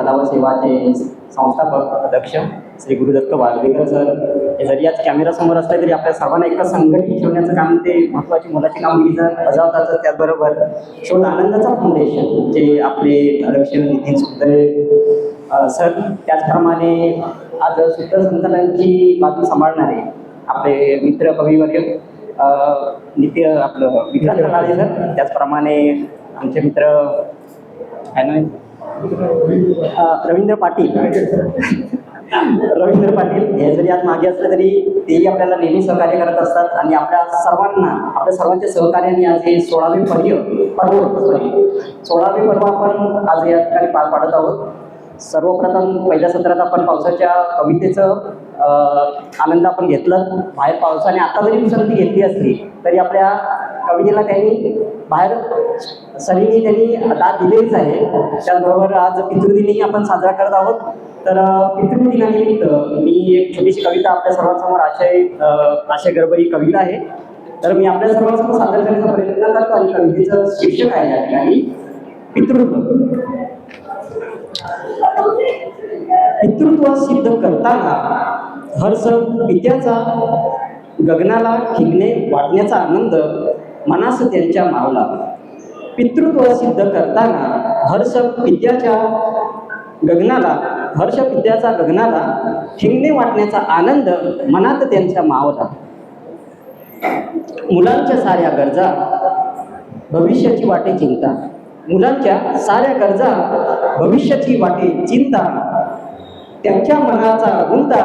कला व सेवाचे संस्थापक अध्यक्ष श्री गुरुदत्त वाळवेकर सर हे जरी आज कॅमेरासमोर असले तरी आपल्या सर्वांना एकदा संघटित ठेवण्याचं काम ते महत्त्वाची मुलाची कामगिरी जर बजावतात त्याचबरोबर शोध आनंदाचा फाउंडेशन जे आपले अध्यक्ष नितीन सुंदरे सर त्याचप्रमाणे आज सूत्रसंचालनची बाजू सांभाळणारे आपले मित्र कविवर्य नित्य आपलं विक्रांत सर त्याचप्रमाणे आमचे मित्र काय आहे? ना रवींद्र पाटील. रवींद्र पाटील हे जरी आज मागे असले तरी तेही आपल्याला नेहमी सहकार्य करत असतात आणि आपल्या सर्वांना आपल्या सर्वांच्या सहकार्याने आज हे सोळावे पर्य पर्व सोळावे पर्व आपण आज या ठिकाणी पार पाडत आहोत. सर्वप्रथम पहिल्या सत्रात आपण पावसाच्या कवितेचं आनंद आपण घेतला. बाहेर पावसाने आता जरी विश्रांती घेतली असली तरी आपल्या कवितेला त्यांनी बाहेर सरीने त्यांनी दाद दिलेलीच आहे. त्याचबरोबर आज पितृदिनही आपण साजरा करत आहोत. तर पितृदिनानिमित्त मी एक छोटीशी कविता आपल्या सर्वांसमोर आशय आशय गर्भ ही कविता आहे. तर मी आपल्या सर्वांसमोर सादर करण्याचा प्रयत्न करतो आणि कवितेचं शीर्षक आहे या ठिकाणी. पितृत्व. पितृत्व सिद्ध करताना हर्ष पित्याचा गगनाला खिगणे वाटण्याचा आनंद मनास त्यांच्या मावला. पितृत्व सिद्ध करताना हर्ष पित्याच्या गगनाला हर्ष पित्याचा गगनाला ठिंगणे वाटण्याचा आनंद मनात त्यांच्या मावला. मुलांच्या साऱ्या गरजा भविष्याची वाटे चिंता. मुलांच्या साऱ्या गरजा भविष्याची वाटे चिंता. त्यांच्या मनाचा गुंता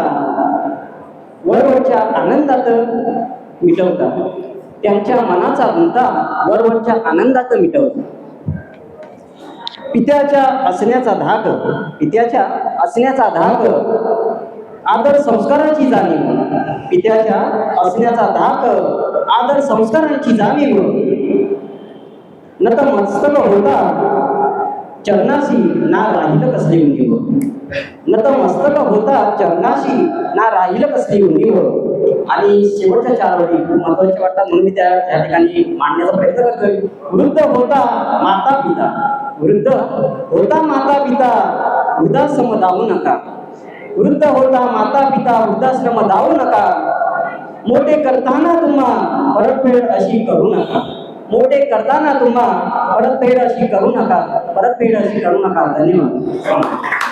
वरवरच्या आनंदात मिटवतात. त्यांच्या मनाचा गुंता वरवरच्या आनंदात मिटवतो. पित्याच्या असण्याचा धाक पित्याच्या असण्याचा धाक आदर संस्काराची जाणीव. पित्याच्या असण्याचा धाक आदर संस्कारांची जाणीव. न तर मस्तक होता चरणाशी ना राहिलं कसली उंडीव न तर मस्तक होता चरणाशी ना राहिलं कसली उंदीव आणि शेवटच्या चार वडी खूप महत्त्वाच्या वाटतात. म्हणून मी त्या त्या ठिकाणी मांडण्याचा प्रयत्न करतोय. वृद्ध होता माता पिता. वृद्ध होता माता पिता वृद्धाश्रम दावू नका. वृद्ध होता माता पिता वृद्धाश्रम दावू नका. मोठे करताना तुम्हा परतफेड अशी करू नका. मोठे करताना तुम्हा परतफेड अशी करू नका. परतफेड अशी करू नका. धन्यवाद.